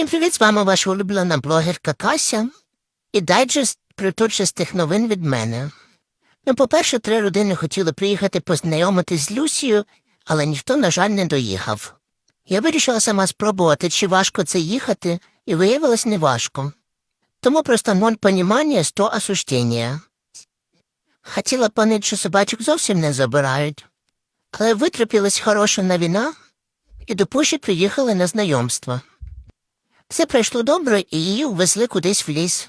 Всім привіт, з вами ваша улюблена блогерка Кася і дайджест притурчастих новин від мене. Ну, по-перше, три родини хотіли приїхати познайомитись з Люсією, але ніхто, на жаль, не доїхав. Я вирішила сама спробувати, чи важко це їхати, і виявилось неважко. Тому просто ноль понімання, сто осуждення. Хотіла понить, що собачок зовсім не забирають, але витрапилась хороша новина, і до Пуші приїхали на знайомство. Все пройшло добре, і її увезли кудись в ліс.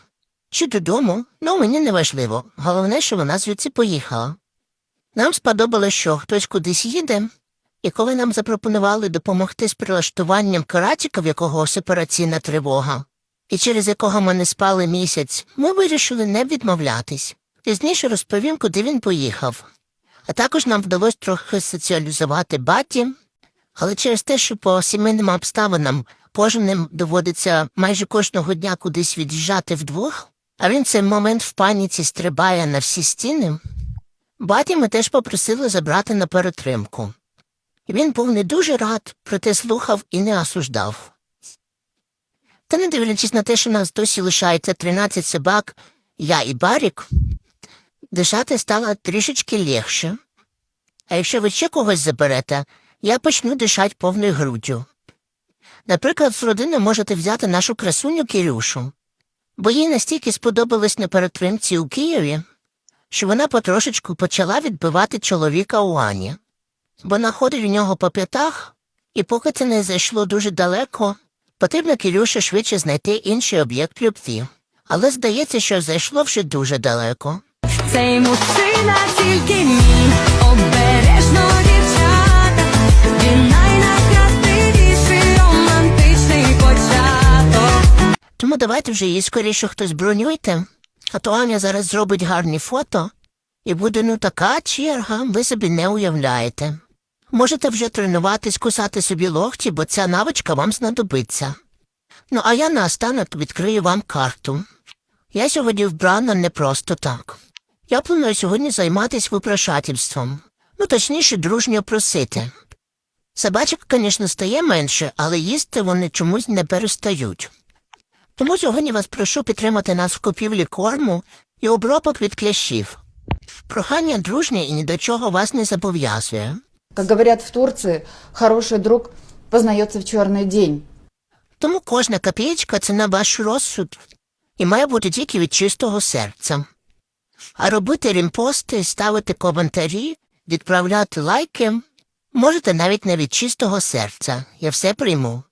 Чи додому, ну мені не важливо. Головне, що вона звідси поїхала. Нам сподобалось, що хтось кудись їде, і коли нам запропонували допомогти з прилаштуванням каратіка, в якого сепараційна тривога, і через якого ми не спали місяць, ми вирішили не відмовлятись. Пізніше розповім, куди він поїхав. А також нам вдалося трохи соціалізувати баті, але через те, що по сімейним обставинам кожним доводиться майже кожного дня кудись від'їжджати вдвох, а він цей момент в паніці стрибає на всі стіни, баті ми теж попросили забрати на перетримку. Він був не дуже рад, проте слухав і не осуждав. Та не дивлячись на те, що нас досі лишається 13 собак, я і Барік, дишати стало трішечки легше. А якщо ви ще когось заберете, я почну дишати повною груддю. Наприклад, з родини можете взяти нашу красуню Кирюшу, бо їй настільки сподобалось на перетримці у Києві, що вона потрошечку почала відбивати чоловіка у Ані, бо находить у нього по п'ятах, і поки це не зайшло дуже далеко, потрібно Кирюше швидше знайти інший об'єкт любві. Але здається, що зайшло вже дуже далеко. Цей мужчина тільки Тому давайте вже її скоріше хтось бронюйте, а то Аня зараз зробить гарні фото, і буде ну така черга, ви собі не уявляєте. Можете вже тренуватись, кусати собі локті, бо ця навичка вам знадобиться. Ну, а я наостанок відкрию вам карту. Я сьогодні вбрана не просто так. Я планую сьогодні займатися випрошательством. Ну, точніше, дружньо просити. Собачок, звісно, стає менше, але їсти вони чомусь не перестають. Тому сьогодні вас прошу підтримати нас в купівлі корму і обробок від клящів. Прохання дружнє і ні до чого вас не зобов'язує. Как говорят в Турции, хороший друг познается в черный день. Тому кожна копієчка це на ваш розсуд і має бути тільки від чистого серця. А робити рімпости, ставити коментарі, відправляти лайки можете навіть не від чистого серця. Я все прийму.